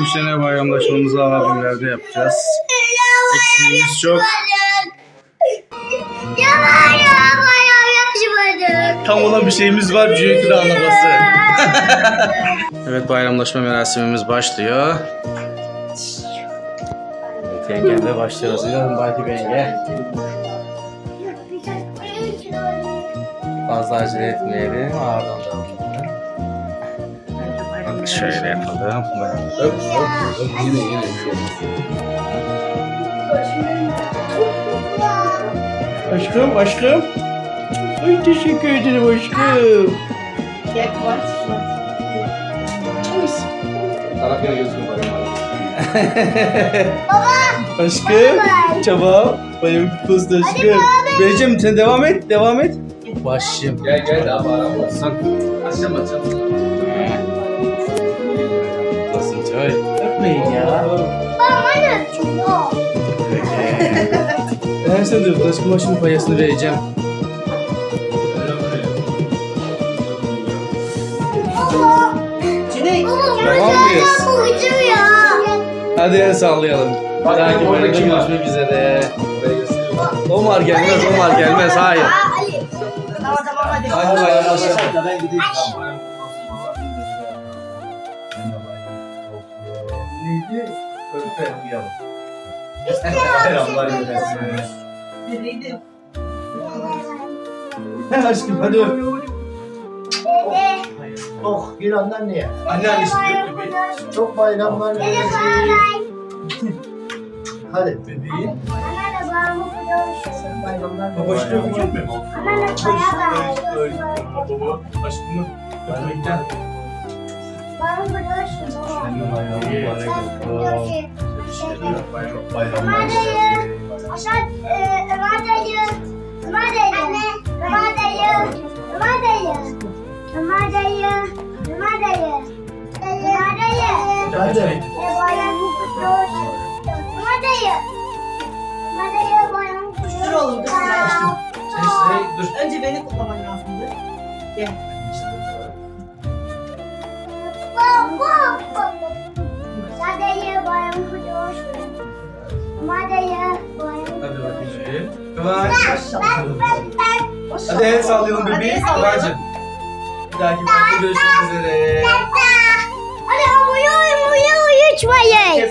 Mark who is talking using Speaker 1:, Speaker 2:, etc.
Speaker 1: Bu sene bayramlaşmamızı abimlerde yapacağız. Eksiğimiz çok.
Speaker 2: Ya bayram bayram yakışmadık.
Speaker 1: Tam olan bir şeyimiz var. Büyük anlaması. evet bayramlaşma merasimimiz başlıyor. Evet yengemle başlıyoruz. İnanın belki yenge. Fazla acele etmeyelim. Ardından da şöyle yapalım. Yine yine. Aşkım, aşkım. Ay teşekkür ederim aşkım.
Speaker 3: Kek var.
Speaker 1: Taraf yana gözüküyor Baba. Aşkım. Benim kız da aşkım. Vereceğim sen devam et. Devam et. Başım. Gel gel daha bağıramazsan. Açacağım açacağım. Ben sana diyorum. Aşkım başımın payasını vereceğim.
Speaker 3: Çilek.
Speaker 1: Tamam mıyız?
Speaker 2: Bu ucu ya.
Speaker 1: Hadi el sallayalım. Takip oradaki görüşmek üzere. Omar gelmez, Omar gelmez. Hayır.
Speaker 3: Tamam tamam hadi.
Speaker 1: Hadi bayramlaşalım.
Speaker 4: Ben gideyim. Neydi? Körpe uyuyalım. Selamlar yönetsin.
Speaker 3: Biriydi.
Speaker 1: He aşkım hadi öp.
Speaker 2: Dede.
Speaker 4: Oh, İran'dan niye?
Speaker 1: Anne annesi
Speaker 2: Bayram
Speaker 1: öp bebeği.
Speaker 4: Çok bayramlar
Speaker 2: Dede bay.
Speaker 4: Hadi.
Speaker 1: Bebeği.
Speaker 2: Anneanne bayram kutlu olsun.
Speaker 3: Bayramlar.
Speaker 1: Babacığım öpecek mi?
Speaker 2: Anneanne bayram
Speaker 1: Baba, aşkımı öpmekten.
Speaker 2: Bayram kutlu olsun baba.
Speaker 1: Senin ayağın mübarek olsun.
Speaker 2: Ömer dayı. Aşağı e, Ömer dayı. Ömer dayı. Anne. Ömer dayı. Ömer dayı. Ömer dayı. Ömer dayı. Ömer dayı.
Speaker 4: Hadi.
Speaker 2: E, bayram kutlu olsun. Ömer dayı. Ömer dayı bayram kutlu olsun.
Speaker 3: Dur oğlum, dur. Önce beni kutlaman lazımdı. Gel.
Speaker 2: Ben.
Speaker 1: Hadi el sallayalım
Speaker 3: Hadi el sallayalım.
Speaker 1: Kıvancım. Bir dahaki vlogda görüşmek üzere.
Speaker 2: Hadi uyu uyu uyu uyu uçmayın.